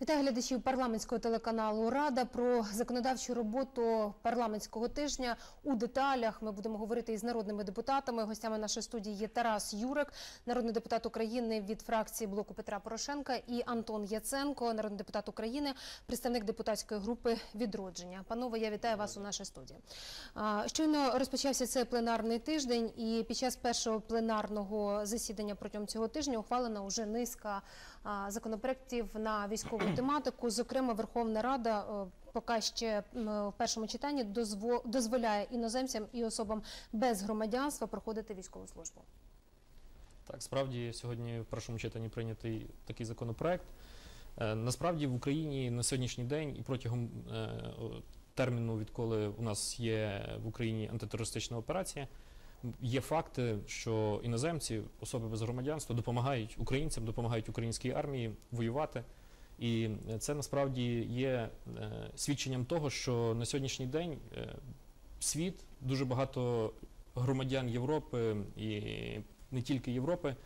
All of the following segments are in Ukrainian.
Вітаю глядачів парламентського телеканалу Рада про законодавчу роботу парламентського тижня. У деталях ми будемо говорити із народними депутатами. Гостями нашої студії є Тарас Юрик, народний депутат України від фракції блоку Петра Порошенка, і Антон Яценко, народний депутат України, представник депутатської групи відродження. Панове, я вітаю вас у нашій студії. Щойно розпочався цей пленарний тиждень, і під час першого пленарного засідання протягом цього тижня ухвалена уже низка законопроєктів на військову тематику. Зокрема, Верховна Рада е, поки ще в першому читанні дозво- дозволяє іноземцям і особам без громадянства проходити військову службу. Так, справді сьогодні в першому читанні прийнятий такий законопроект. Е, Насправді в Україні на сьогоднішній день і протягом е, терміну, відколи у нас є в Україні антитерористична операція, є факти, що іноземці, особи без громадянства, допомагають українцям, допомагають українській армії воювати. І це насправді є е, свідченням того, що на сьогоднішній день е, світ дуже багато громадян Європи і не тільки Європи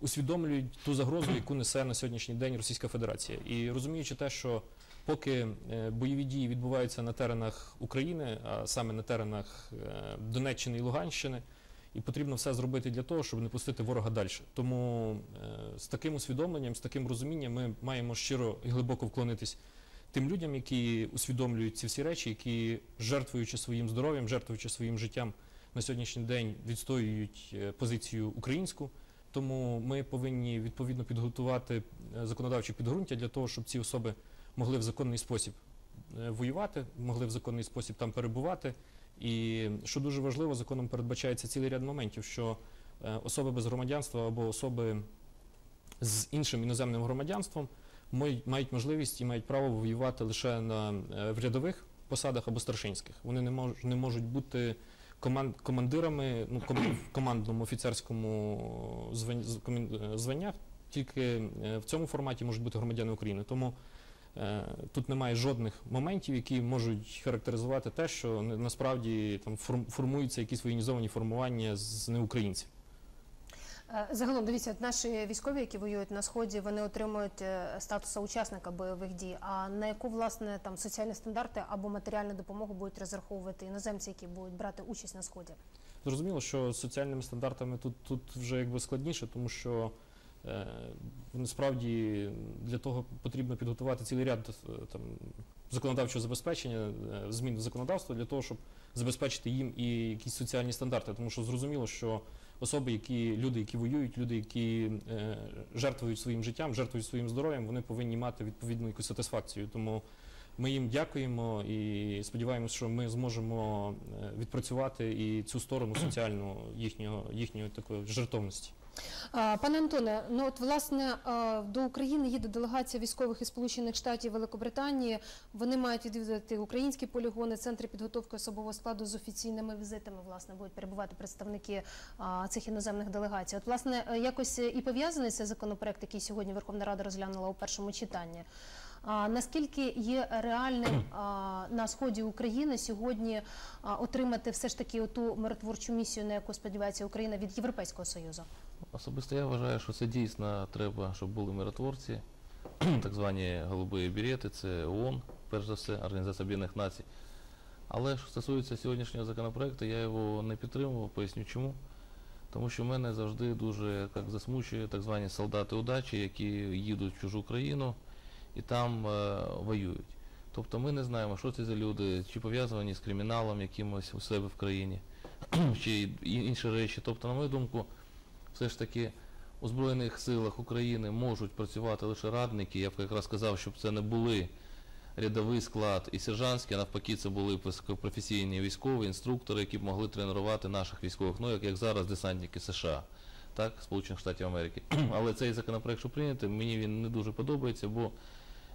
усвідомлюють ту загрозу, яку несе на сьогоднішній день Російська Федерація. І розуміючи те, що поки е, бойові дії відбуваються на теренах України, а саме на теренах е, Донеччини і Луганщини, і потрібно все зробити для того, щоб не пустити ворога далі. Тому е, з таким усвідомленням, з таким розумінням ми маємо щиро і глибоко вклонитись тим людям, які усвідомлюють ці всі речі, які жертвуючи своїм здоров'ям, жертвуючи своїм життям на сьогоднішній день відстоюють позицію українську. Тому ми повинні відповідно підготувати законодавче підґрунтя для того, щоб ці особи могли в законний спосіб е, воювати, могли в законний спосіб там перебувати. І що дуже важливо, законом передбачається цілий ряд моментів, що е, особи без громадянства або особи з іншим іноземним громадянством мають можливість і мають право воювати лише на е, рядових посадах або старшинських. Вони не мож, не можуть бути команд, командирами ну, в командному офіцерському звань, з- комін- званнях. Тільки в цьому форматі можуть бути громадяни України. Тому тут немає жодних моментів, які можуть характеризувати те, що насправді там форм- формуються якісь воєнізовані формування з неукраїнців. Е, Загалом дивіться, от наші військові, які воюють на сході, вони отримують е, статус учасника бойових дій. А на яку власне там соціальні стандарти або матеріальну допомогу будуть розраховувати іноземці, які будуть брати участь на сході? Зрозуміло, що з соціальними стандартами тут, тут вже якби складніше, тому що е, насправді для того потрібно підготувати цілий ряд е, там, законодавчого забезпечення, е, змін в законодавство для того, щоб забезпечити їм і якісь соціальні стандарти. Тому що зрозуміло, що особи, які люди, які воюють, люди, які е, жертвують своїм життям, жертвують своїм здоров'ям, вони повинні мати відповідну якусь сатисфакцію. Тому ми їм дякуємо і сподіваємося, що ми зможемо е, відпрацювати і цю сторону соціальну їхнього, їхньої такої жертовності. Пане Антоне, ну от власне до України їде делегація військових із Сполучених Штатів Великобританії. Вони мають відвідати українські полігони, центри підготовки особового складу з офіційними візитами. Власне будуть перебувати представники цих іноземних делегацій. От власне е, якось і пов'язаний цей законопроект, який сьогодні Верховна Рада розглянула у першому читанні. А наскільки є реальним а, на сході України сьогодні а, отримати все ж таки ту миротворчу місію, на яку сподівається Україна від Європейського союзу? Особисто я вважаю, що це дійсно треба, щоб були миротворці, так звані голубі берети, це ООН, перш за все, Організація Об'єднаних Націй. Але що стосується сьогоднішнього законопроекту, я його не підтримував, поясню чому. Тому що мене завжди дуже як засмучує так звані солдати удачі, які їдуть в чужу країну і там е, воюють. Тобто ми не знаємо, що це за люди, чи пов'язані з криміналом якимось у себе в країні, чи інші речі. Тобто, на мою думку, все ж таки у Збройних силах України можуть працювати лише радники. Я б якраз сказав, щоб це не були рядовий склад і сержантський, а навпаки, це були високопрофесійні військові інструктори, які б могли тренувати наших військових, ну як, як зараз десантники США, так, Сполучених Штатів Америки. Але цей законопроект, що прийнятий, мені він не дуже подобається, бо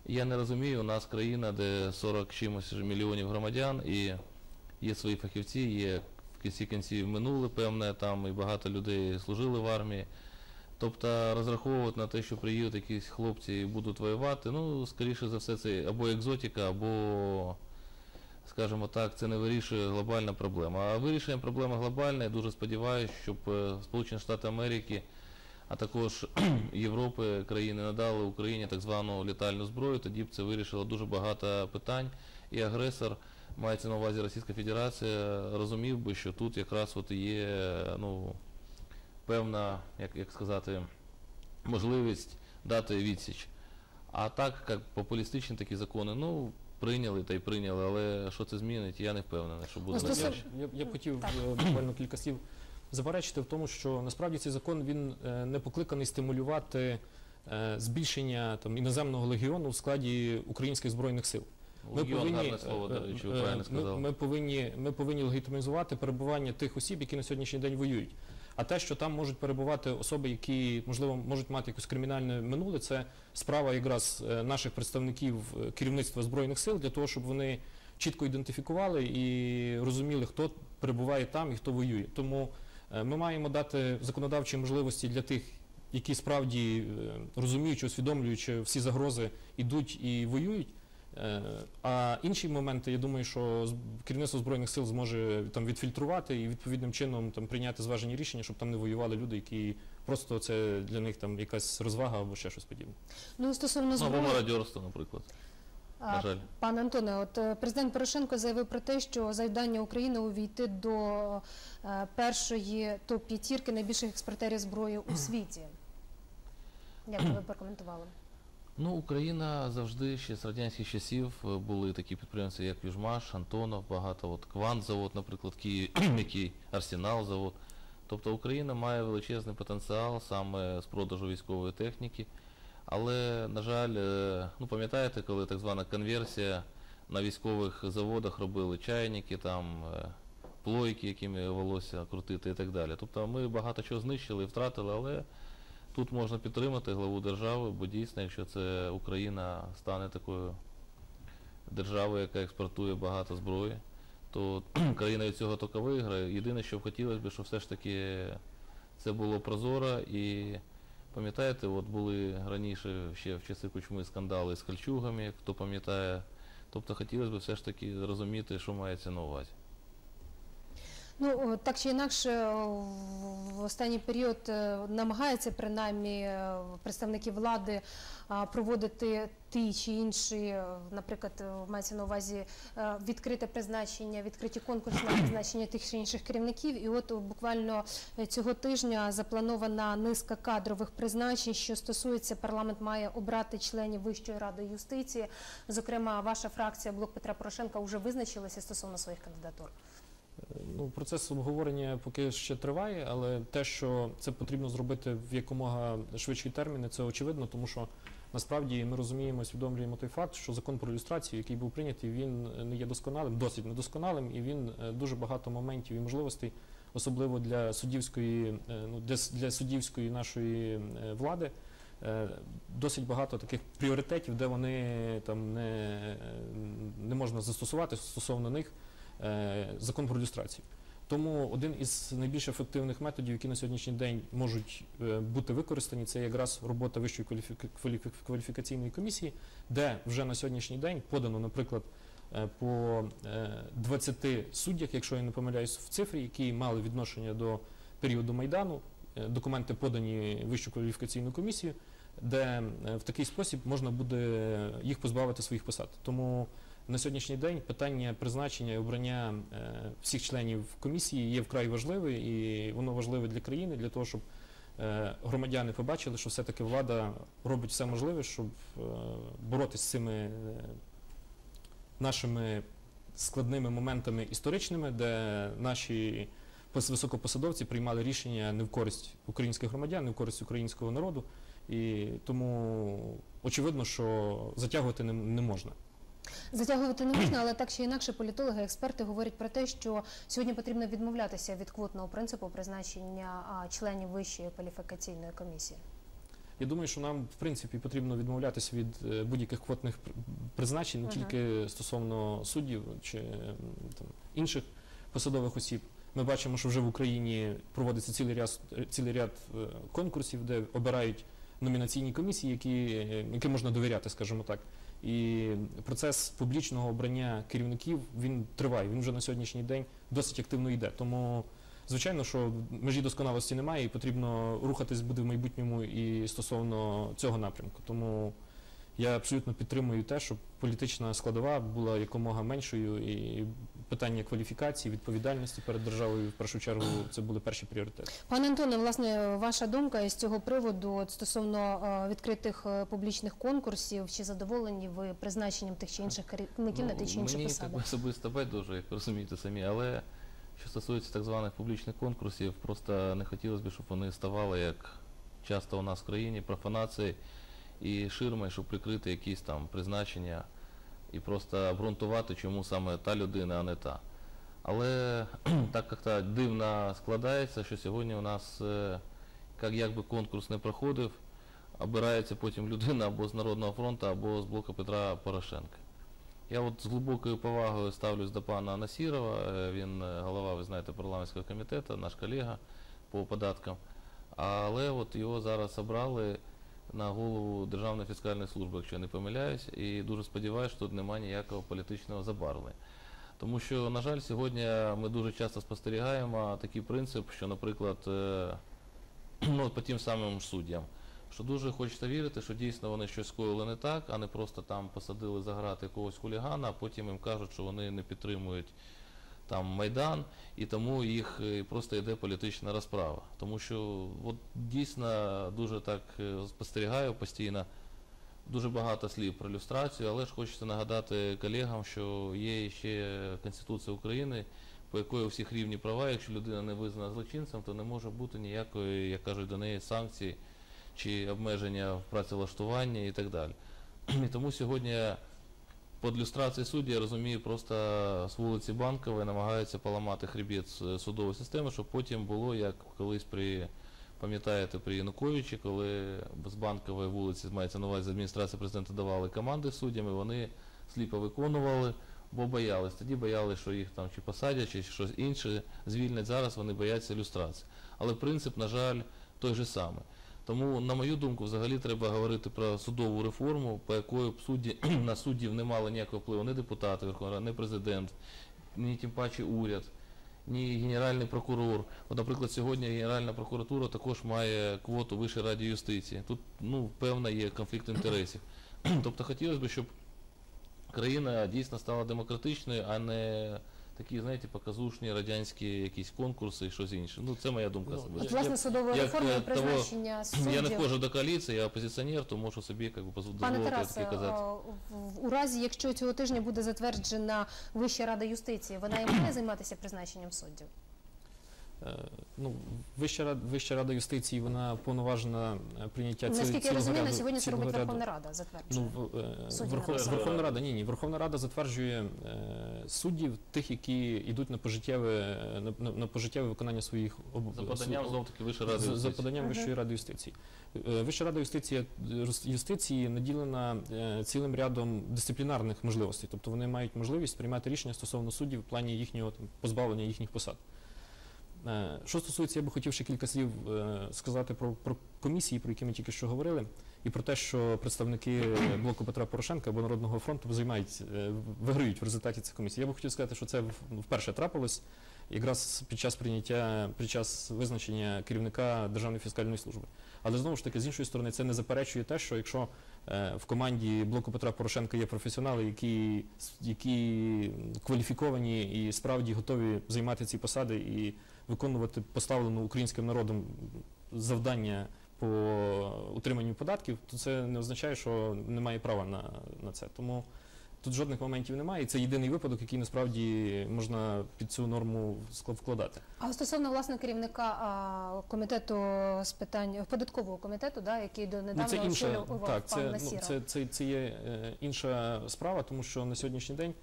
я не розумію, у нас країна, де 40 чимось мільйонів громадян, і є свої фахівці, є кінці кінців минуле певне, там і багато людей служили в армії. Тобто розраховувати на те, що приїдуть якісь хлопці і будуть воювати, ну, скоріше за все, це або екзотика, або, скажімо так, це не вирішує глобальна проблема. А вирішення проблеми глобальна, я дуже сподіваюся, щоб е, Сполучені Штати Америки а також Європи країни надали Україні так звану літальну зброю, тоді б це вирішило дуже багато питань. І агресор, мається на увазі Російська Федерація, розумів би, що тут якраз от є ну, певна, як, як сказати, можливість дати відсіч. А так, як популістичні такі закони, ну, прийняли та й прийняли, але що це змінить, я не впевнений, що буде Ну, Я, я, я б хотів Так. е, буквально кілька слів заперечити в тому, що насправді цей закон він е, не покликаний стимулювати е, збільшення там іноземного легіону в складі українських збройних сил. Легіон гарне слово, до е, речі, ви е, правильно ми, ми повинні ми повинні легітимізувати перебування тих осіб, які на сьогоднішній день воюють. А те, що там можуть перебувати особи, які можливо можуть мати якусь кримінальне минуле, це справа якраз е, наших представників керівництва збройних сил для того, щоб вони чітко ідентифікували і розуміли, хто перебуває там і хто воює. Тому ми маємо дати законодавчі можливості для тих, які справді розуміючи, усвідомлюючи всі загрози, ідуть і воюють. Е, А інші моменти, я думаю, що з- керівництво збройних сил зможе там відфільтрувати і відповідним чином там прийняти зважені рішення, щоб там не воювали люди, які просто це для них там якась розвага або ще щось подібне. Ну, стосовно Ну, або мародерство, наприклад. а, На жаль. Пане Антоне, от е, президент Порошенко заявив про те, що завдання України увійти до е, першої топ-п'ятірки найбільших експортерів зброї у світі. Як би ви прокоментували? Ну, Україна завжди ще з радянських часів е, були такі підприємці, як Южмаш, Антонов, багато от Квант завод, наприклад, Київ, який Арсенал завод. Тобто Україна має величезний потенціал саме з продажу військової техніки. Але, на жаль, е, ну пам'ятаєте, коли так звана конверсія на військових заводах робили чайники, там е, плойки, якими волосся крутити і так далі. Тобто ми багато чого знищили і втратили, але Тут можна підтримати главу держави, бо дійсно, якщо це Україна стане такою державою, яка експортує багато зброї, то країна від цього тільки виграє. Єдине, що хотілося б, щоб все ж таки це було прозоро і пам'ятаєте, от були раніше ще в часи кучми скандали з кольчугами, хто пам'ятає. Тобто хотілося б все ж таки зрозуміти, що мається на увазі. Ну, так чи інакше, в останній період е, намагаються принаймні е, представники влади проводити ті чи інші, е, наприклад, е, мається на увазі е, відкрите призначення, відкриті конкурси на призначення тих чи інших керівників. І от буквально е, цього тижня запланована низка кадрових призначень, що стосується, парламент має обрати членів Вищої ради юстиції. Зокрема, ваша фракція Блок Петра Порошенка вже визначилася стосовно своїх кандидатур. Ну, процес обговорення поки ще триває, але те, що це потрібно зробити в якомога швидші терміни, це очевидно, тому що насправді ми розуміємо, усвідомлюємо той факт, що закон про люстрацію, який був прийнятий, він не є досконалим, досить недосконалим, і він е, дуже багато моментів і можливостей, особливо для суддівської, е, ну, для, для суддівської нашої е, влади. Досить багато таких пріоритетів, де вони там не, не можна застосувати стосовно них закон про люстрацію. Тому один із найбільш ефективних методів, які на сьогоднішній день можуть е, бути використані, це якраз робота Вищої кваліфікаційної комісії, де вже на сьогоднішній день подано, наприклад, е, по е, 20 суддях, якщо я не помиляюсь, в цифрі, які мали відношення до періоду Майдану, е, документи подані Вищу кваліфікаційну комісію, де е, в такий спосіб можна буде їх позбавити своїх посад. Тому на сьогоднішній день питання призначення і обрання е, всіх членів комісії є вкрай важливе, і воно важливе для країни, для того, щоб е, громадяни побачили, що все-таки влада робить все можливе, щоб е, боротися з цими нашими складними моментами історичними, де наші пос- високопосадовці приймали рішення не в користь українських громадян, не в користь українського народу. І тому очевидно, що затягувати не можна. Затягувати не можна, але так чи інакше політологи, експерти говорять про те, що сьогодні потрібно відмовлятися від квотного принципу призначення членів Вищої кваліфікаційної комісії. Я думаю, що нам в принципі потрібно відмовлятися від е, будь-яких квотних призначень, не тільки стосовно суддів чи там, інших посадових осіб. Ми бачимо, що вже в Україні проводиться цілий ряд, цілий ряд е, конкурсів, де обирають номінаційні комісії, які, е, яким можна довіряти, скажімо так. І процес публічного обрання керівників він триває. Він вже на сьогоднішній день досить активно йде. Тому Звичайно, що межі досконалості немає, і потрібно рухатись буде в майбутньому і стосовно цього напрямку. Тому я абсолютно підтримую те, щоб політична складова була якомога меншою, і питання кваліфікації, відповідальності перед державою в першу чергу це були перші пріоритети. Пане Антоне, власне, ваша думка із цього приводу от стосовно е, відкритих е, публічних конкурсів, чи задоволені ви призначенням тих чи інших керівників на ті чи інші Ну, мені посади? так особисто байдуже, як ви розумієте самі, але що стосується так званих публічних конкурсів, просто не хотілося б, щоб вони ставали, як часто у нас в країні, профанацією і ширмою, щоб прикрити якісь там призначення і просто обґрунтувати, чому саме та людина, а не та. Але так як-то дивно складається, що сьогодні у нас, е, як, як би конкурс не проходив, обирається потім людина або з Народного фронту, або з блоку Петра Порошенка. Я от з глибокою повагою ставлюсь до пана Насірова, е, він е, голова, ви знаєте, парламентського комітету, наш колега по податкам. Але от його зараз обрали на голову Державної фіскальної служби, якщо я не помиляюсь, і дуже сподіваюся, що тут немає ніякого політичного забарвлення. Тому що, на жаль, сьогодні ми дуже часто спостерігаємо такий принцип, що, наприклад, е, ну, по тим самим суддям, що дуже хочеться вірити, що дійсно вони щось скоїли не так, а не просто там посадили за грати якогось хулігана, а потім їм кажуть, що вони не підтримують там Майдан, і тому їх е, просто йде політична розправа. Тому що от дійсно дуже так е, спостерігаю постійно. Дуже багато слів про люстрацію, але ж хочеться нагадати колегам, що є ще Конституція України, по якої у всіх рівні права. Якщо людина не визнана злочинцем, то не може бути ніякої, як кажуть, до неї санкцій чи обмеження в працевлаштуванні і так далі. І тому сьогодні під люстрацією судді, я розумію, просто з вулиці Банкової намагаються поламати хребет судової системи, щоб потім було, як колись при, пам'ятаєте, при Януковичі, коли з Банкової вулиці, мається на увазі, адміністрація президента давали команди суддями, вони сліпо виконували, бо боялись. Тоді боялись, що їх там чи посадять, чи щось інше звільнять. Зараз вони бояться люстрації. Але принцип, на жаль, той же самий. Тому, на мою думку, взагалі треба говорити про судову реформу, по якої б судді, на суддів не мали ніякого впливу ні депутати Верховної Ради, ні президент, ні тим паче уряд, ні генеральний прокурор. От, наприклад, сьогодні Генеральна прокуратура також має квоту Вищої раді юстиції. Тут ну, певна є конфлікт інтересів. тобто хотілося б, щоб країна дійсно стала демократичною, а не такі, знаєте, показушні радянські якісь конкурси і щось інше. Ну, це моя думка Ну. От, власне, судової реформи е, призначення Я не суддів. входжу до коаліції, я опозиціонер, то можу собі як би, дозволити Пане таке Тарасе, казати. а, в- у разі, якщо цього тижня буде затверджена Вища рада юстиції, вона і має займатися призначенням суддів? Е, Ну, Вища рада, Вища рада юстиції вона повноважена е, прийняття ці- Наскілья цілого розумію, на сьогодні це робить Верховна Рада, затверджує. Ну, в- е, Верхов- Верховна Рада, ні, ні. Верховна Рада затверджує е, суддів, тих, які йдуть на пожиттєве, на, на, на пожиттєве виконання своїх об- За поданням су- знов таки Вищої ради за, за поданням Вищої ради юстиції. Вища рада юстиції, юстиції наділена е, цілим рядом дисциплінарних можливостей, тобто вони мають можливість приймати рішення стосовно суддів в плані їхнього там, позбавлення їхніх посад. Е, Що стосується, я би хотів ще кілька слів е, сказати про, про комісії, про які ми тільки що говорили, і про те, що представники блоку Петра Порошенка або Народного фронту займають, е, виграють в результаті цих комісій. Я би хотів сказати, що це вперше трапилось якраз під час прийняття, під час визначення керівника Державної фіскальної служби. Але знову ж таки, з іншої сторони, це не заперечує те, що якщо е, в команді блоку Петра Порошенка є професіонали, які, які кваліфіковані і справді готові займати ці посади і виконувати поставлену українським народом завдання по утриманню податків, то це не означає, що немає права на, на це. Тому тут жодних моментів немає, і це єдиний випадок, який насправді можна під цю норму вкладати. А стосовно власне керівника а, комітету з питань податкового комітету, да, який до Ну, це інша, очолював так, пан це, ну, це, це, це є е, інша справа, тому що на сьогоднішній день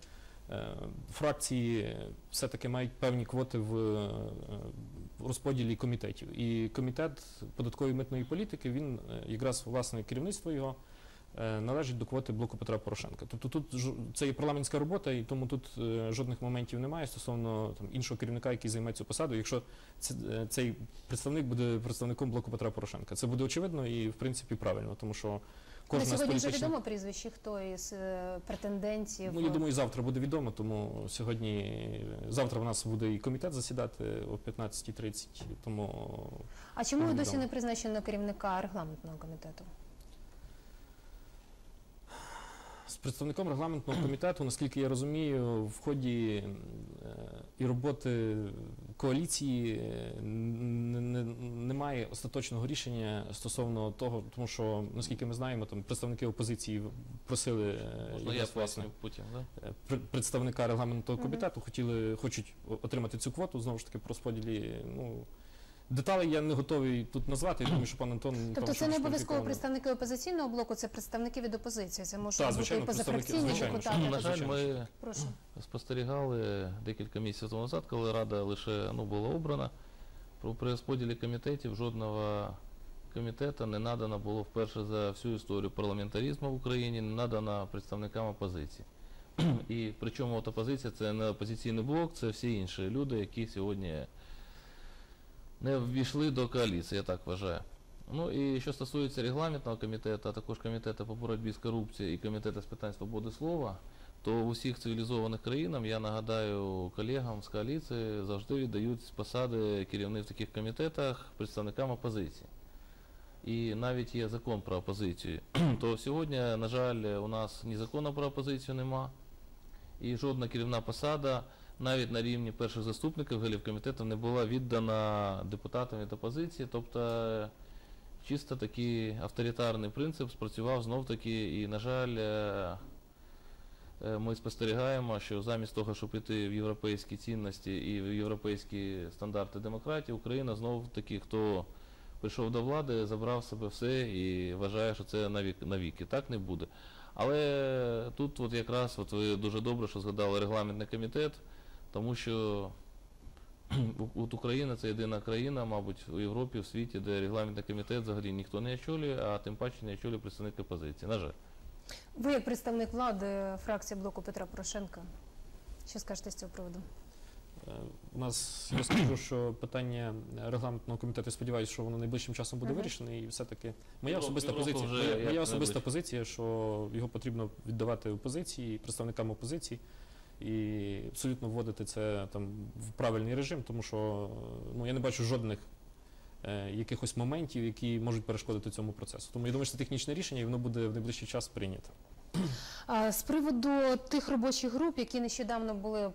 е, фракції все-таки мають певні квоти в е, розподілі комітетів. І комітет податкової митної політики, він е, якраз власне керівництво його належить до квоти блоку Петра Порошенка. Тобто тут це є парламентська робота, і тому тут е, жодних моментів немає стосовно там, іншого керівника, який займає цю посаду. Якщо е, цей представник буде представником блоку Петра Порошенка, це буде очевидно і в принципі правильно, тому що На кожна з сьогодні вже відомо прізвище, хто із е, претендентів. Ну, я думаю, завтра буде відомо, тому сьогодні, завтра в нас буде і комітет засідати о 15.30, тому а чому ви досі не призначено керівника регламентного комітету? З представником регламентного комітету, наскільки я розумію, в ході е, і роботи коаліції е, немає остаточного рішення стосовно того, тому що, наскільки ми знаємо, там представники опозиції просили е, я власне, поясню да? пр- представника регламентного комітету, хотіли, хочуть отримати цю квоту, знову ж таки, по розподілі. Ну, деталей я не готовий тут назвати, я думаю, що пан Антон Тобто це не обов'язково представники опозиційного блоку, це представники від опозиції. Це можуть бути звичайно, і позафракційні представники, депутати. На жаль, ми Прошу. спостерігали декілька місяців тому назад, коли Рада лише ну, була обрана. Про при розподілі комітетів жодного комітету не надано було вперше за всю історію парламентаризму в Україні, не надано представникам опозиції. І причому от опозиція це не опозиційний блок, це всі інші люди, які сьогодні не ввійшли до коаліції, я так вважаю. Ну і що стосується регламентного комітету, а також комітету по боротьбі з корупцією і комітету з питань свободи слова, то в усіх цивілізованих країнах, я нагадаю колегам з коаліції, завжди віддають посади керівних в таких комітетах представникам опозиції. І навіть є закон про опозицію. То сьогодні, на жаль, у нас ні закону про опозицію нема, і жодна керівна посада навіть на рівні перших заступників голів комітету не була віддана депутатам від опозиції. Тобто чисто такий авторитарний принцип спрацював знов таки, і, на жаль, е, е, ми спостерігаємо, що замість того, щоб іти в європейські цінності і в європейські стандарти демократії, Україна знов таки, хто прийшов до влади, забрав себе все і вважає, що це навік, навіки. Так не буде. Але тут от якраз от ви дуже добре, що згадали регламентний комітет, тому що от Україна це єдина країна, мабуть, у Європі, в світі, де регламентний комітет взагалі ніхто не очолює, а тим паче не очолює представник опозиції. На жаль. Ви як представник влади фракції блоку Петра Порошенка. Що скажете з цього приводу? Е, У нас я скажу, що питання регламентного комітету, сподіваюся, що воно найближчим часом буде Ага. вирішене. І все-таки моя особиста позиція, моя, моя особиста позиція, що його потрібно віддавати опозиції, представникам опозиції. І абсолютно вводити це там в правильний режим, тому що ну я не бачу жодних е, якихось моментів, які можуть перешкодити цьому процесу. Тому я думаю, що це технічне рішення, і воно буде в найближчий час прийнято. З приводу тих робочих груп, які нещодавно були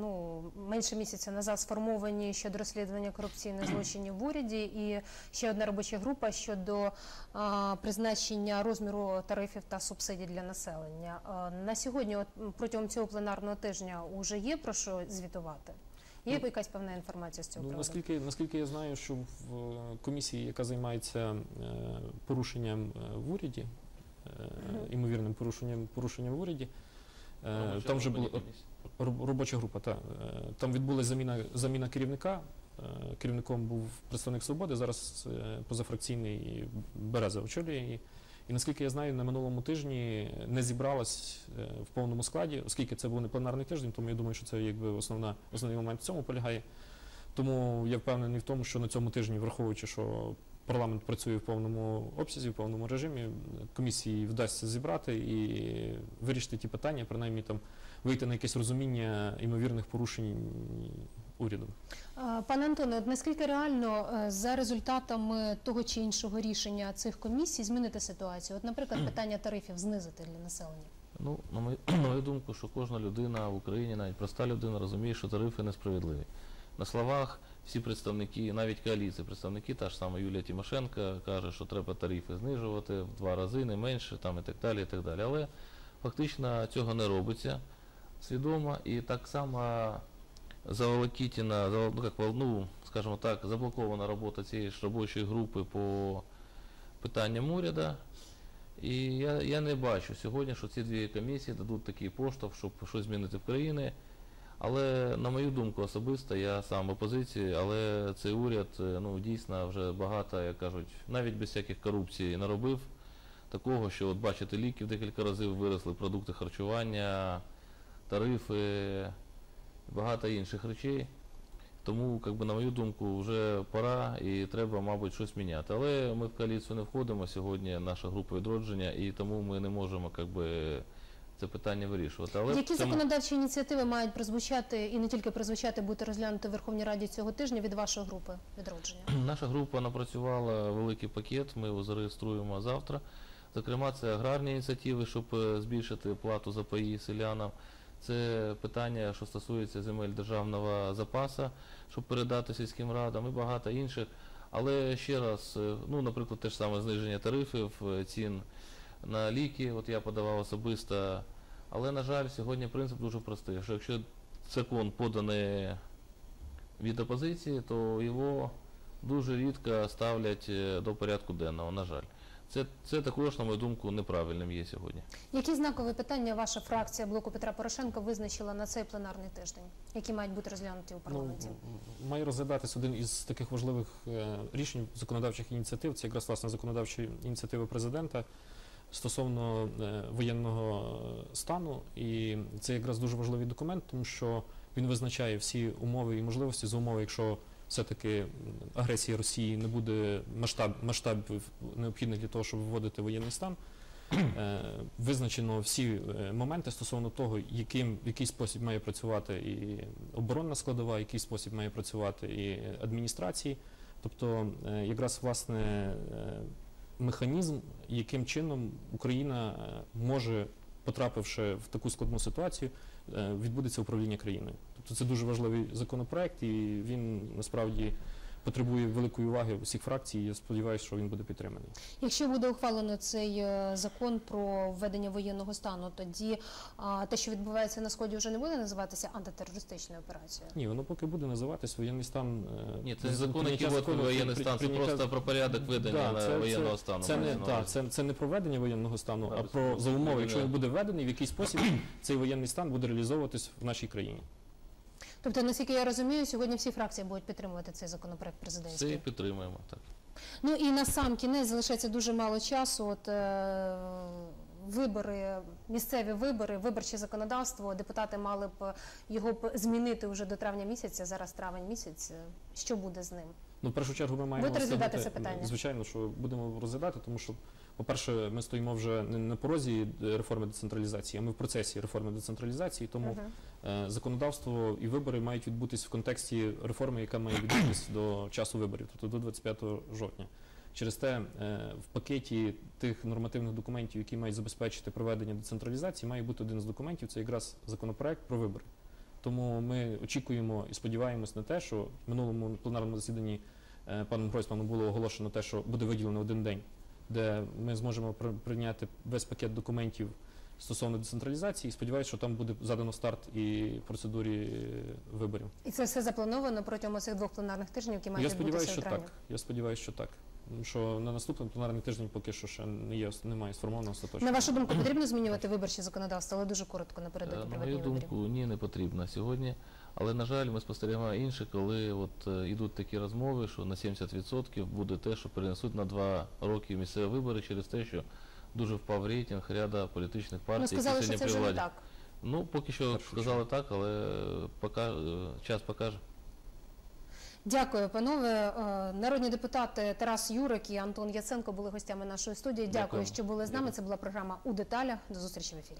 ну, менше місяця назад сформовані щодо розслідування корупційних злочинів в уряді, і ще одна робоча група щодо а, призначення розміру тарифів та субсидій для населення. А, на сьогодні, от, протягом цього пленарного тижня, вже є про що звітувати? Є Ну, якась певна інформація з цього Ну, приводу? наскільки, наскільки я знаю, що в е, комісії, яка займається е, порушенням е, в уряді. Імовірним порушенням, порушенням в уряді, е, там вже була робоча група. Та, е, там відбулася заміна, заміна керівника. Е, Керівником був представник свободи, зараз е, позафракційний Береза очолює її. І наскільки я знаю, на минулому тижні не зібралась е, в повному складі, оскільки це був не пленарний тиждень, тому я думаю, що це якби основна, основний момент в цьому полягає. Тому я впевнений в тому, що на цьому тижні, враховуючи, що парламент працює в повному обсязі, в повному режимі, комісії вдасться зібрати і вирішити ті питання, принаймні там вийти на якесь розуміння ймовірних порушень урядом. Пане Антоне, наскільки реально е, за результатами того чи іншого рішення цих комісій змінити ситуацію? От, наприклад, питання тарифів знизити для населення. Ну, на мою, на мою думку, що кожна людина в Україні, навіть проста людина, розуміє, що тарифи несправедливі. На словах всі представники, навіть коаліції, представники, та ж сама Юлія Тимошенко каже, що треба тарифи знижувати в два рази, не менше, там і так далі, і так далі. Але фактично цього не робиться свідомо і так само заволокітіна, ну, як, ну, скажімо так, заблокована робота цієї ж робочої групи по питанням уряду. І я, я не бачу сьогодні, що ці дві комісії дадуть такий поштовх, щоб щось змінити в країні. Але на мою думку особисто, я сам в опозиції, але цей уряд е, ну, дійсно вже багато, як кажуть, навіть без всяких корупцій наробив такого, що от бачите, ліків декілька разів виросли, продукти харчування, тарифи, багато інших речей. Тому, як би, на мою думку, вже пора і треба, мабуть, щось міняти. Але ми в коаліцію не входимо сьогодні, наша група відродження, і тому ми не можемо як би, це питання вирішувати. Але Які цьому- законодавчі ініціативи мають прозвучати і не тільки прозвучати, бути розглянути в Верховній Раді цього тижня від вашої групи відродження? Наша група напрацювала великий пакет, ми його зареєструємо завтра. Зокрема, це аграрні ініціативи, щоб е, збільшити плату за паї селянам. Це питання, що стосується земель державного запасу, щоб передати сільським радам і багато інших. Але ще раз, е, ну, наприклад, те ж саме зниження тарифів, е, цін на ліки, от я подавав особисто. Але, на жаль, сьогодні принцип дуже простий, що якщо закон поданий від опозиції, то його дуже рідко ставлять е, до порядку денного, на жаль. Це, це також, на мою думку, неправильним є сьогодні. Які знакові питання ваша фракція блоку Петра Порошенка визначила на цей пленарний тиждень, які мають бути розглянуті у парламенті? Ну, має розглядатись один із таких важливих е, рішень законодавчих ініціатив. Це якраз власне законодавчі ініціативи президента стосовно е, воєнного стану. І це якраз дуже важливий документ, тому що він визначає всі умови і можливості за умови, якщо все-таки агресія Росії не буде масштаб, масштабів необхідних для того, щоб вводити воєнний стан. Е, Визначено всі е, моменти стосовно того, яким, який спосіб має працювати і оборонна складова, який спосіб має працювати і адміністрації. Тобто, якраз власне механізм, яким чином Україна е, може, потрапивши в таку складну ситуацію, е, відбудеться управління країною. Тобто це дуже важливий законопроект, і він насправді потребує великої уваги усіх фракцій. і Я сподіваюся, що він буде підтриманий. Якщо буде ухвалено цей е, закон про введення воєнного стану, тоді а, те, що відбувається на сході, вже не буде називатися антитерористичною операцією. Ні, воно поки буде називатись воєнний стан. е, Ні, це закон, який от воєнний стан, це просто про порядок ведення Да, це- воєнного стану. Це не, та, це, це не проведення воєнного стану, а про за умови, якщо він буде введений, в який спосіб цей воєнний стан буде реалізовуватись в нашій країні. Тобто, наскільки я розумію, сьогодні всі фракції будуть підтримувати цей законопроект Це і підтримуємо. Так. Ну і на сам кінець залишається дуже мало часу. От е, вибори, місцеві вибори, виборче законодавство. Депутати мали б його б змінити вже до травня місяця. Зараз травень місяць. Що буде з ним? Ну, в першу чергу, ми маємо Будете розглядати це питання? Звичайно, що будемо розглядати, тому що, по-перше, ми стоїмо вже не на порозі реформи децентралізації, а ми в процесі реформи децентралізації. Тому е, законодавство і вибори мають відбутись в контексті реформи, яка має відбутись до часу виборів, тобто до 25 жовтня. Через те е, в пакеті тих нормативних документів, які мають забезпечити проведення децентралізації, має бути один з документів. Це якраз законопроект про вибори. Тому ми очікуємо і сподіваємось на те, що в минулому пленарному засіданні е, паном Гройсманом було оголошено те, що буде виділено один день, де ми зможемо при- прийняти весь пакет документів стосовно децентралізації. І сподіваюся, що там буде задано старт і процедурі е, виборів. І це все заплановано протягом цих двох пленарних тижнів, які мають Я сподіваюся, що так. Я сподіваюся, що так. Що на наступний пленарний тиждень поки що ще не є немає сформовано остаточно. На вашу думку, потрібно змінювати виборче законодавство, але дуже коротко Е, напередодні На проведення мою виборів. думку, ні, не потрібно сьогодні. Але, на жаль, ми спостерігаємо інше, коли от е, йдуть такі розмови, що на 70% буде те, що перенесуть на два роки місцеві вибори через те, що дуже впав рейтинг ряда політичних партій, Ну сказали, що це вже не так. Ну, поки що Першу сказали так, але е, пока, е, час покаже. Дякую, панове. Е, народні депутати Тарас Юрик і Антон Яценко були гостями нашої студії. Дякую, Дякую. що були з нами. Це була програма у деталях. До зустрічі в ефірі.